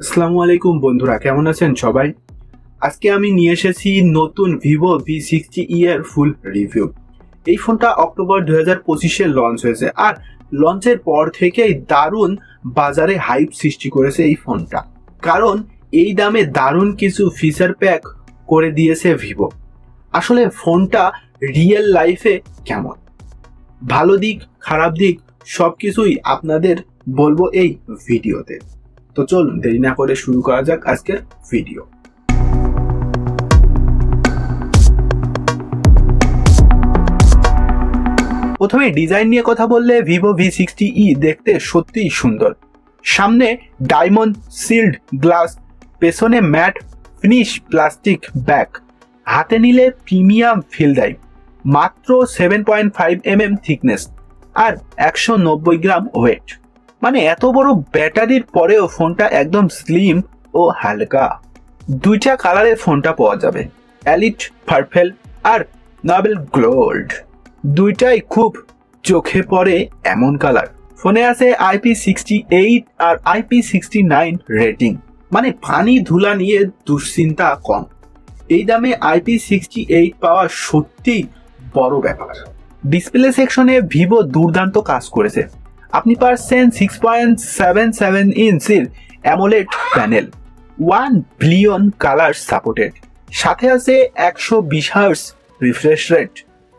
আসসালামু আলাইকুম বন্ধুরা, কেমন আছেন সবাই? আজকে আমি নিয়ে এসেছি নতুন ভিভো ভি সিক্সটি ইয়ার ফুল রিভিউ এই ফোনটা অক্টোবর দু হাজার পঁচিশে লঞ্চ হয়েছে আর লঞ্চের পর থেকেই দারুণ বাজারে হাইপ সৃষ্টি করেছে এই ফোনটা। কারণ এই দামে দারুণ কিছু ফিচার প্যাক করে দিয়েছে ভিভো। আসলে ফোনটা রিয়েল লাইফে কেমন? ভালো দিক, খারাপ দিক সব কিছুই আপনাদের বলব এই ভিডিওতে। তো চলুন, দেরি না করে শুরু করা যাক আজকের ভিডিও প্রথমে ডিজাইন নিয়ে কথা বললে ভিভো ভি সিক্সটি ই দেখতে সত্যিই সুন্দর। সামনে ডায়মন্ড সিল্ড গ্লাস পেছনে ম্যাট ফিনিশ প্লাস্টিক ব্যাগ হাতে নিলে প্রিমিয়াম ফিল দেয়। মাত্র seven point five M M thickness আর একশো নব্বই গ্রাম ওয়েট মানে এত বড় ব্যাটারির পরেও ফোনটা একদম স্লিম ও হালকা। দুইটা কালারে ফোনটা পাওয়া যাবে অ্যালিট পার্পেল আর নবেল গোল্ড দুইটাই খুব চোখে পড়ে এমন কালার ফোনে আছে আইপি সিক্সটি এইট আর আইপি সিক্সটি নাইন রেটিং মানে পানি ধুলা নিয়ে দুশ্চিন্তা কম। এই দামে আইপি সিক্সটি এইট পাওয়া সত্যি বড় ব্যাপার। ডিসপ্লে সেকশনে ভিভো দুর্দান্ত কাজ করেছে। আপনি পাচ্ছেন সিক্স পয়েন্ট সেভেন সেভেন ইঞ্চির AMOLED panel one billion colour supported সাথে আছে একশো বিশ hertz refresh rate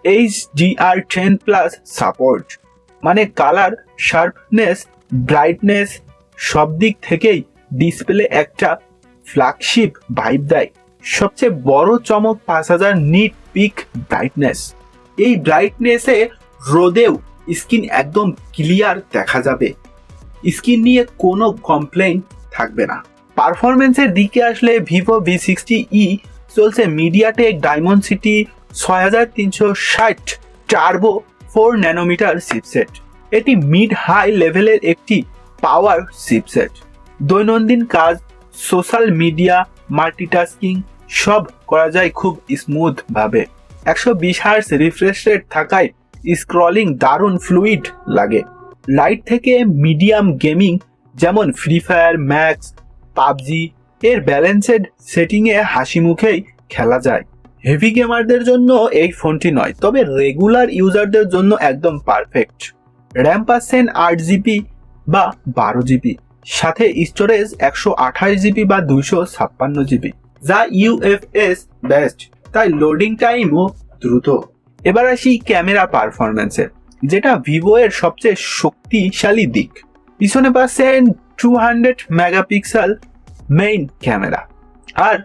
HDR ten plus support মানে কালার শার্পনেস ব্রাইটনেস সব দিক থেকেই ডিসপ্লে একটা ফ্ল্যাগশিপ ভাইব দেয়। সবচেয়ে বড় চমক পাঁচ হাজার নিট পিক ব্রাইটনেস এই ব্রাইটনেসে রোদেও স্কিন একদম ক্লিয়ার দেখা যাবে। স্কিন নিয়ে কোনো কমপ্লেন থাকবে না। পারফরমেন্সের দিকে আসলে ভিভো ভি সিক্সটি ই চলছে মিডিয়াটেক ডায়মন্ড সিটি ছয় হাজার তিনশো ষাট টার্বো ফোর ন্যানোমিটার চিপসেট এটি মিড হাই লেভেলের একটি পাওয়ার চিপসেট দৈনন্দিন কাজ, সোশ্যাল মিডিয়া, মাল্টিটাস্কিং সব করা যায় খুব স্মুথ ভাবে একশো বিশ হার্স রিফ্রেশ রেট থাকায় স্ক্রলিং দারুণ ফ্লুইড লাগে। লাইট থেকে মিডিয়াম গেমিং যেমন ফ্রি ফায়ার ম্যাক্স পাবজি, এর ব্যালেন্সেড সেটিংয়ে হাসি মুখেই খেলা যায়। হেভি গেমারদের জন্য এই ফোনটি নয়, তবে রেগুলার ইউজারদের জন্য একদম পারফেক্ট র্যাম পাচ্ছেন আট জিবি বা বারো জিবি সাথে স্টোরেজ একশো আঠাশ জিবি বা দুইশো ছাপ্পান্ন জিবি যা ইউএফএস বেস্ট তাই লোডিং টাইমও দ্রুত। এবার আসি ক্যামেরা পারফরমেন্সে যেটা ভিভো এর সবচেয়ে শক্তিশালী দিক। পিছনে পাচ্ছেন two hundred megapixel main camera আর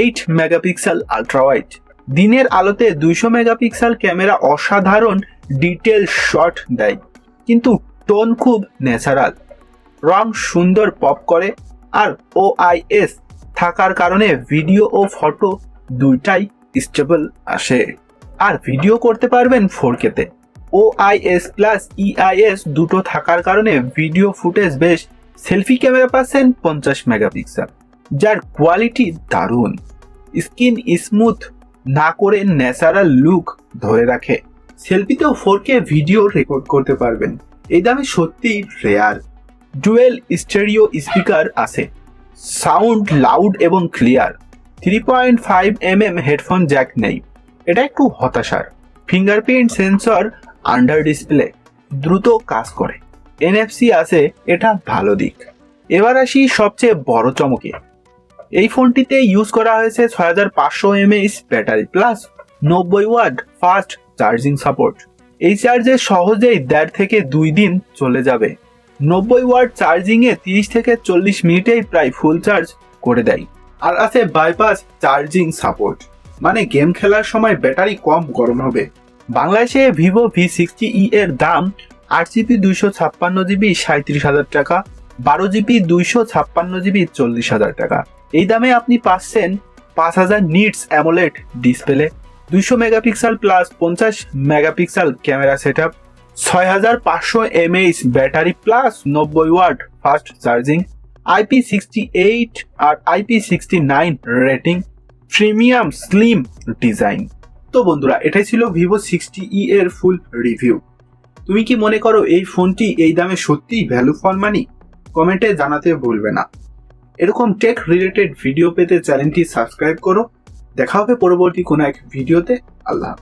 এইট মেগাপিক্সেল আলট্রা ওয়াইড দিনের আলোতে দুইশো মেগাপিক্সেল ক্যামেরা অসাধারণ ডিটেল শট দেয়, কিন্তু টোন খুব ন্যাচারাল রং সুন্দর পপ করে আর ওআইএস থাকার কারণে ভিডিও ও ফটো দুইটাই স্টেবল আসে। আর ভিডিও করতে পারবেন ফোর কেতে ও আইএস প্লাস ইআইএস দুটো থাকার কারণে ভিডিও ফুটেজ বেশ সেলফি ক্যামেরা পাচ্ছেন পঞ্চাশ মেগাপিক্সেল যার কোয়ালিটি দারুণ। স্কিন স্মুথ না করে ন্যাচারাল লুক ধরে রাখে। সেলফিতেও ফোর কে ভিডিও রেকর্ড করতে পারবেন। এই দামে সত্যি রেয়ার ডুয়েল স্টেরিও স্পিকার আছে। সাউন্ড লাউড এবং clear three point five M M headphone jack নেই। এটা একটু হতাশার। ফিঙ্গারপ্রিন্ট সেন্সর আন্ডার ডিসপ্লে দ্রুত কাজ করে। এনএফসি আছে, এটা ভালো দিক। এবার আসি সবচেয়ে বড় চমকে। এই ফোনটিতে ইউজ করা হয়েছে ছয় হাজার পাঁচশো এমএইচ ব্যাটারি প্লাস নব্বই ওয়াট ফাস্ট চার্জিং সাপোর্ট এই চার্জে সহজেই দেড় থেকে দুই দিন চলে যাবে। নব্বই ওয়াট চার্জিংয়ে তিরিশ থেকে চল্লিশ মিনিটেই প্রায় ফুল চার্জ করে দেয়। আর আছে বাইপাস চার্জিং সাপোর্ট মানে গেম খেলার সময় ব্যাটারি কম গরম হবে। বাংলাদেশে ভিভো ভি সিক্সটি ই এর দাম আট জিবি দুইশো ছাপ্পান্ন জিবি সাঁত্রিশ হাজার টাকা, বারো জিবি দুইশো ছাপ্পান্ন জিবি চল্লিশ হাজার টাকা। এই দামে আপনি পাচ্ছেন পাঁচ হাজার নিটস অ্যামোলেট ডিসপ্লে দুইশো মেগাপিক্সেল প্লাস পঞ্চাশ মেগাপিক্সেল ক্যামেরা সেট আপ ছয় হাজার পাঁচশো এমএইচ ব্যাটারি প্লাস নব্বই watt fast charging IP sixty eight আর IP sixty nine rating premium slim design. তো বন্ধুরা, এটাই ছিল ভিভো সিক্সটি ই এর ফুল রিভিউ তুমি কি মনে করো এই ফোনটি এই দামে সত্যিই ভ্যালু ফর মানি কমেন্টে জানাতে ভুলবে না। এরকম টেক রিলেটেড ভিডিও পেতে চ্যানেলটি সাবস্ক্রাইব করো। দেখা হবে পরবর্তী কোনো এক ভিডিওতে আল্লাহ।